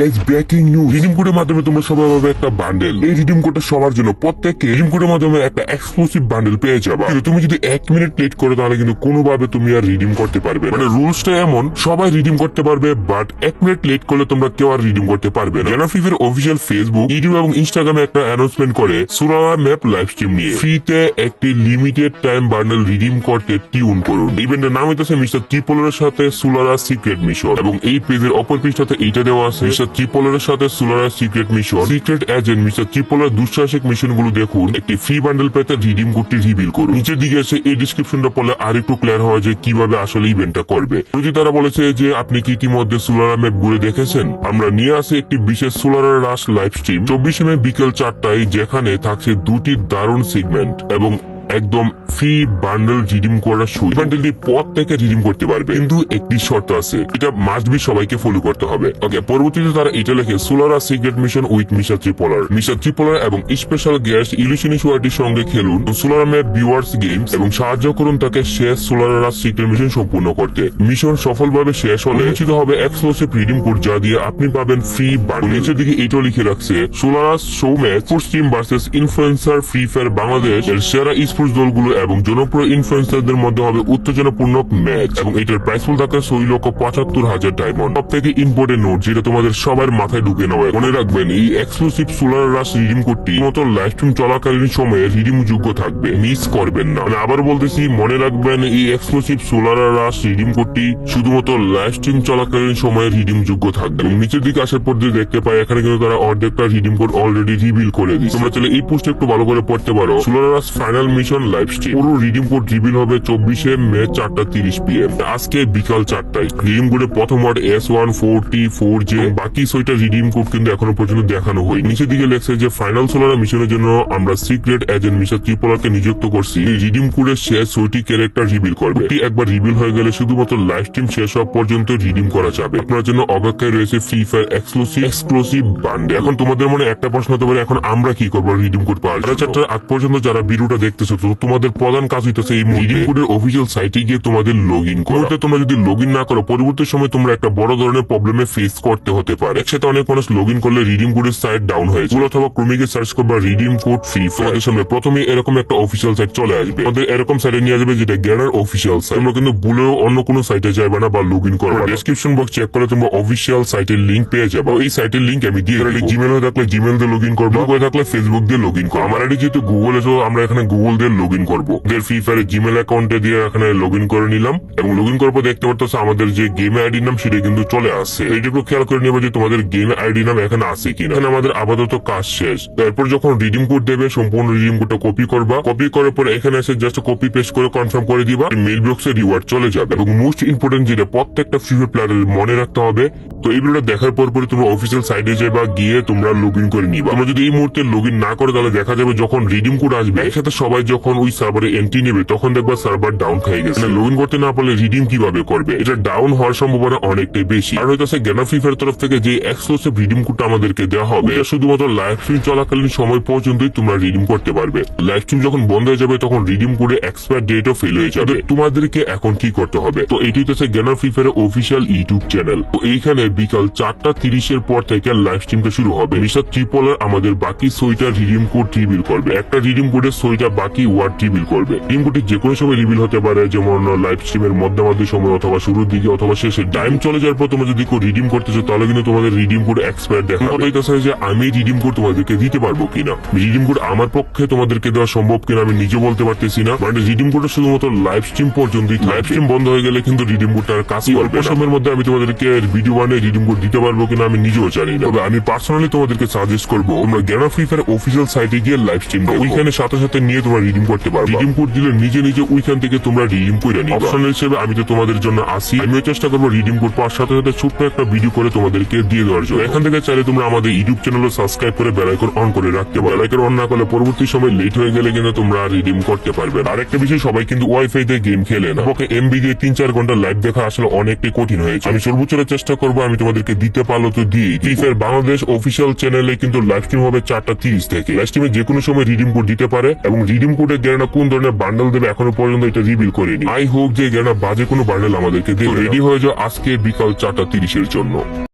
Guys breaking news redeem কোডের মাধ্যমে তোমরা সবাই পাবে একটা বান্ডেল এই রিডিম কোডটা সবার জন্য। প্রত্যেককে রিডিম কোডের মাধ্যমে একটা এক্সক্লুসিভ বান্ডেল পেয়ে যাবা। কিন্তু তুমি যদি এক মিনিট লেট করো তাহলে কিন্তু কোনোভাবে তুমি আর রিডিম করতে পারবে। মানে রুলসটা এমন সবাই রিডিম করতে পারবে বাট এক মিনিট লেট করলে তোমরা কেউ আর রিডিম করতে পারবে না। জানা ফিফের অফিসিয়াল ফেসবুক ইউটিউব এবং ইনস্টাগ্রামে একটা অ্যানাউন্সমেন্ট করে সুরালা ম্যাপ লাইভ স্ট্রিম নিয়ে। ফ্রিতে একটি লিমিটেড টাইম বান্ডেল রিডিম করতে টিউন করুন। ইভেন্টের নাম হইতেছে মিস্টার ত্রিপোলারের সাথে সুলারা সিক্রেট মিশন এবং এই পেজের অপর পৃষ্ঠাতে এইটা দেওয়া আছে। মিস্টার সাথে secret mission secret agent mister দুঃসাহসিক দেখুন। একটি ফ্রি বান্ডেল পেতে রিডিম কোডটি রিভিল করুন। নিচের দিকে এসে এই ডিসক্রিপশনটা পড়লে আর একটু ক্লিয়ার হয় যে কীভাবে আসলে ইভেন্টটা করবে। যদি তারা বলেছে যে আপনি কি ইতিমধ্যে সুলারা ম্যাপ ঘুরে দেখেছেন, আমরা নিয়ে আসি একটি বিশেষ সুলারা রাশ লাইভ স্ট্রিম চব্বিশে মে বিকেল চারটায় যেখানে থাকছে দুটি দারুণ সিগমেন্ট এবং একদম ফ্রি বান্ডেল রিডিম করার সুযোগ। বান্ডেলটি পথ থেকে রিডিম করতে পারবে। কিন্তু একটি শর্ত আছে, এটা মাস্ট বি সবাইকে ফলো করতে হবে। ওকে পরবর্তীতে তারা এটা লেখে সোলারা সিক্রেট মিশন উইথ মিশা ত্রিপোলার মিশা ত্রিপোলার এবং স্পেশাল গেস্ট ইলিশনি ওয়ার্টির সঙ্গে খেলুন। সোলার ম্যাপ ভিউয়ার্স গেমস এবং সাহায্য করুন তাকে শেষ সোলারা সিক্রেট মিশন সম্পূর্ণ করতে। মিশন সফলভাবে শেষ হলে উচিত হবে এক্সক্লুসিভ রিডিম কোড যা দিয়ে আপনি পাবেন ফ্রি বান্ডেল নিচের দিকে এইটাও লিখে রাখছে সোলারা show match sports team versus influencer free fire Bangladesh এর সেরা স্পোর্টস দলগুলো এবং জনপ্রিয় ইনফ্লুয়েন্সারদের মধ্যে হবে উত্তেজনাপূর্ণ ম্যাচ এবং এটার প্রাইস ফুল থাকে ছয় লক্ষ পঁচাত্তর হাজার ডায়মন্ড সব থেকে ইম্পর্টেন্ট নোট যেটা তোমাদের সবার মাথায় ঢুকে নেওয়া। মনে রাখবেন, এই এক্সক্লুসিভ সোলার রাশ রিডিম কোডটি মতো লাইভ স্ট্রিম চলাকালীন সময়ে রিডিম যোগ্য থাকবে। মিস করবেন না। মানে আবার বলতেছি, মনে রাখবেন, এই এক্সক্লুসিভ সোলার রাশ রিডিম কোডটি শুধুমাত্র লাইভ স্ট্রিম চলাকালীন সময়ে রিডিম যোগ্য থাকবে। এবং নিচের দিকে আসার পর যে দেখতে পাই, এখানে কিন্তু তারা অর্ধেকটা রিডিম কোড অলরেডি রিভিল করে দিচ্ছে তোমরা চাইলে এই পোস্ট একটু ভালো করে পড়তে পারো। Solar rush final mission live stream পুরো রিডিম কোড রিভিল হবে চব্বিশে মে চারটা তিরিশ পিএম আজকে বিকাল চারটায়। রিডিম কোডে প্রথম word S one four T four J বাকি ছয়টা রিডিম কোড কিন্তু এখনও পর্যন্ত দেখানো হয় নিচের দিকে লেখছে যে ফাইনাল সোলার মিশনের জন্য আমরা সিক্রেট এজেন্ট মিশন ত্রিপোলাকে নিযুক্ত করছি। এই রিডিম কোডের শেষ ছয়টি ক্যারেক্টার রিভিল করবে। এটি একবার রিভিল হয়ে গেলে শুধুমাত্র লাইভ স্ট্রিম শেষ হওয়া পর্যন্ত রিডিম করা যাবে। আপনার জন্য অপেক্ষায় রয়েছে free fire exclusive exclusive bundle এখন তোমাদের মনে একটা প্রশ্ন হতে পারে, এখন আমরা কি করব রিডিম কোড পাওয়ার সাড়ে চারটার আগ পর্যন্ত যারা ভিডিওটা দেখতেছো তো তোমাদের প্রধান কাজ হইতেছে এই রিডিম কোডের অফিসিয়াল সাইটে গিয়ে তোমাদের লগ ইন করো তোমরা যদি লগ ইন না করো পরবর্তী সময় তোমরা একটা বড় ধরনের প্রবলেমে ফেস করতে হতে পারে। একসাথে অনেক মানুষ লগ ইন করলে রিডিম কোডের সাইট ডাউন হয়েছে গুগল অথবা ক্রমিকে সার্চ করবা রিডিম কোড ফ্রি ফায়ার সামনে প্রথমে এরকম একটা অফিসিয়াল সাইট চলে আসবে। আমাদের এরকম সাইটে নিয়ে যাবে যেটা গ্যানার অফিসিয়াল সাইট তোমরা কিন্তু ভুলেও অন্য কোনো সাইটে যাবে না বা লগ ইন করবে ডেসক্রিপশন বক্স চেক করে তোমরা অফিসিয়াল সাইটের লিঙ্ক পেয়ে যাবে। এই সাইটের লিঙ্ক আমি দিয়ে জিমেল হয়ে থাকলে জিমেল দিয়ে লগ ইন করব থাকলে ফেসবুক দিয়ে লগ ইন করব। আমার যেহেতু গুগল এসো আমরা এখানে গুগল দিয়ে লগ ইন করব। ওদের ফ্রি ফায়ারের জিমেল অ্যাকাউন্টে দিয়ে এখানে লগ ইন করে নিলাম এবং লগ ইন করার পর দেখতে পারতো আমাদের যে গেম আইডির নাম সেটা কিন্তু চলে আসছে। এইটা একটু খেয়াল করে নেব যে তোমাদের গেম আইডি নাম এখানে আছে কিনা। এখানে আমাদের আপাতত কাজ শেষ। তারপর যখন রিডিম কোড দেবে, সম্পূর্ণ রিডিম কোডটা কপি করবা। কপি করার পর এখানে এসে জাস্ট কপি পেস্ট করে কনফার্ম করে দিবা। মেল বক্সে রিওয়ার্ড চলে যাবে। এবং মোস্ট ইম্পর্টেন্ট যেটা, প্রত্যেকটা ফ্রি ফায়ার প্লেয়ারের মনে রাখতে হবে, তো এই ভিডিওটা দেখার পর পরে তোমরা অফিসিয়াল সাইটে যাবা, গিয়ে তোমরা লগ ইন করে নিবা। তোমরা যদি এই মুহূর্তে লগ ইন না করো, তাহলে দেখা যাবে যখন রিডিম কোড আসবে, একসাথে সবাই যখন ওই সার্ভারে এন্ট্রি নেবে, তখন দেখবা সার্ভার ডাউন হয়ে গেছে। লগ ইন করতে না পারলে রিডিম কীভাবে করবে? এটা ডাউন হওয়ার সম্ভাবনা অনেকটাই বেশি। আর হইতেছে জ্ঞানা ফ্রি ফায়ার তরফ থেকে যে এক্সক্লুসিভ রিডিম কোডটা আমাদেরকে দেওয়া হবে, এটা শুধুমাত্র লাইভ স্ট্রিম চলাকালীন সময় পর্যন্তই তোমরা রিডিম করতে পারবে। লাইভ স্ট্রিম যখন বন্ধ হয়ে যাবে, তখন রিডিম কোডে এক্সপায়ার ডেটও ফেল হয়ে যাবে। তোমাদেরকে এখন কি করতে হবে? তো এটি হচ্ছে জ্ঞানা Free Fire official YouTube channel তো এইখানে বিকাল চারটা তিরিশের পর থেকে লাইভ স্ট্রিমটা শুরু হবে। মিস্টার ত্রিপলার আমাদের বাকি ছয়টা রিডিম কোড রিভিল করবে। একটা রিডিম কোডের ছয়টা বাকি ওয়ার্ড রিভিল করবে। কোডটি যে কোনো সময় রিভিল হতে পারে যেমন লাইভ স্ট্রিমের মধ্যমাধ্যি সময় অথবা শুরুর দিকে অথবা শেষে। টাইম চলে যাওয়ার পর তোমরা যদি রিডিম করতে চাও তাহলে কিন্তু তোমাদের রিডিম কোড এক্সপায়ার দেখা কথা যে আমি রিডিম কোড তোমাদেরকে দিতে পারব কিনা। রিডিম কোড আমার পক্ষে তোমাদেরকে দেওয়া সম্ভব কিনা আমি নিজে বলতে পারতেছি না। মানে রিডিম কোডটা শুধুমাত্র লাইভ স্ট্রিম পর্যন্তই লাইভ স্ট্রিম বন্ধ হয়ে গেলে কিন্তু রিডিম কোডটা আর কাজ না। সময়ের মধ্যে আমি তোমাদেরকে ভিডিও বানিয়ে রিডিম কোড দিতে পারব কিনা আমি নিজেও জানি না। তবে আমি পার্সোনালি তোমাদেরকে সাজেস্ট করব তোমরা জ্ঞানা ফ্রি ফায়ার অফিসিয়াল সাইটে গিয়ে লাইভ স্ট্রিম ওইখানে সাথে সাথে নিয়ে তোমরা রিডিম করতে পারবে। রিডিম কোড দিলে নিজে নিজে ওইখান থেকে তোমরা রিডিম করে নিবে। অপশন হিসেবে আমি তো তোমাদের জন্য আসি। আমিও চেষ্টা করব রিডিম কোড পাওয়ার সাথে সাথে ছোট্ট একটা ভিডিও করে তোমাদেরকে দিয়ে দেওয়ার জন্য। এখান থেকে চাইলে তোমরা আমাদের ইউটিউব চ্যানেলও সাবস্ক্রাইব করে বেলাইকন অন করে রাখতে পারো। বেলাইকন অন না করলে পরবর্তী সময় লেট হয়ে গেলে কিন্তু তোমরা রিডিম করতে পারবে আর একটা বিষয় সবাই কিন্তু ওয়াইফাই দিয়ে গেম খেলে না। ওকে এমবি দিয়ে তিন চার ঘণ্টা লাইভ দেখা আসলে অনেকটাই কঠিন হয়েছে আমি সর্বোচ্চ চেষ্টা করব আমি তোমাদেরকে দিতে পারল তো দিই। ফ্রি ফায়ার বাংলাদেশ অফিসিয়াল চ্যানেলে কিন্তু লাইভ স্ট্রিম হবে চারটা তিরিশ থেকে। লাইভ স্ট্রিমে যে কোনো সময় রিডিম কোড দিতে পারে এবং রিডিম কোডের গ্যারান্টা কোন ধরনের বান্ডেল দেবে এখনও পর্যন্ত এটা রিভিল করেনি। আই হোপ যে গ্যারান্টা বাজে কোনো বান্ডেল আমাদেরকে দেবে। রেডি হয়ে যাও আজকে বিকাল চারটা তিরিশের জন্য।